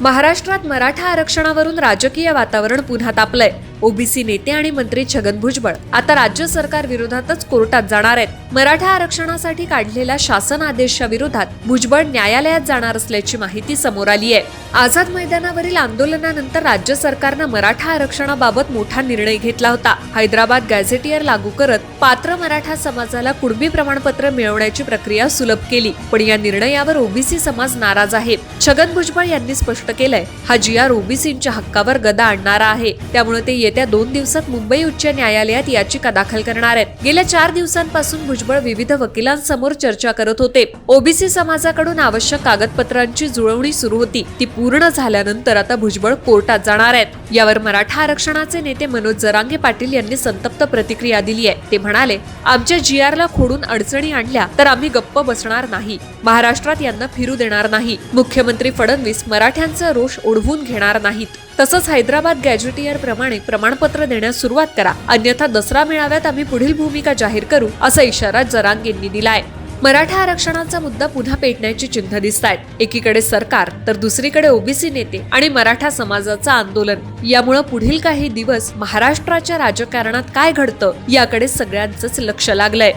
महाराष्ट्रात मराठा आरक्षणावरून राजकीय वातावरण पुन्हा तापलंय. ओबीसी नेते आणि मंत्री छगन भुजबळ आता राज्य सरकार विरोधातच कोर्टात जाणार आहेत. मराठा आरक्षणासाठी काढलेल्या शासन आदेशच्या विरोधात भुजबळ न्यायालयात जाणार असल्याची माहिती समोर आली आहे. आझाद मैदानावरील आंदोलनानंतर राज्य सरकारनं मराठा आरक्षणाबाबत मोठा निर्णय घेतला होता. हैदराबाद गॅझेटियर लागू करत पात्र मराठा समाजाला कुणबी प्रमाणपत्र मिळवण्याची प्रक्रिया सुलभ केली पण या निर्णयावर ओबीसी समाज नाराज आहे. छगन भुजबळ यांनी स्पष्ट केलंय हा जी आर ओबीसींच्या हक्कावर गदा आणणारा आहे. त्यामुळे ते येत्या दोन दिवसात मुंबई उच्च न्यायालयात याचिका दाखल करणार आहेत. गेल्या चार दिवसांपासून भुजबळ विविध वकिलांसमोर चर्चा करत होते. ओबीसी समाजाकडून आवश्यक कागदपत्रांची जुळवणी सुरू होती. ती पूर्ण झाल्यानंतर आता भुजबळ कोर्टात जाणार आहेत. यावर मराठा आरक्षणाचे नेते मनोज जरांगे पाटील यांनी संतप्त प्रतिक्रिया दिली आहे. ते म्हणाले आमच्या जी आरला खोडून अडचणी आणल्या तर आम्ही गप्प बसणार नाही. महाराष्ट्रात यांना फिरू देणार नाही. मुख्यमंत्री फडणवीस मराठ्यांचा रोष ओढवून घेणार नाहीत. तसंच हैदराबाद गॅजेटियर प्रमाणे प्रमाणपत्र देण्यास सुरुवात करा. अन्यथा दसरा मेळाव्यात आम्ही पुढील भूमिका जाहीर करू असा इशारा जरांगेंनी दिलाय. मराठा आरक्षणाचा मुद्दा पुन्हा पेटण्याची चिन्ह दिसत आहेत एकीकडे सरकार तर दुसरीकडे ओबीसी नेते आणि मराठा समाजाचं आंदोलन. यामुळं पुढील काही दिवस महाराष्ट्राच्या राजकारणात काय घडतं याकडे सगळ्यांचंच लक्ष लागलंय.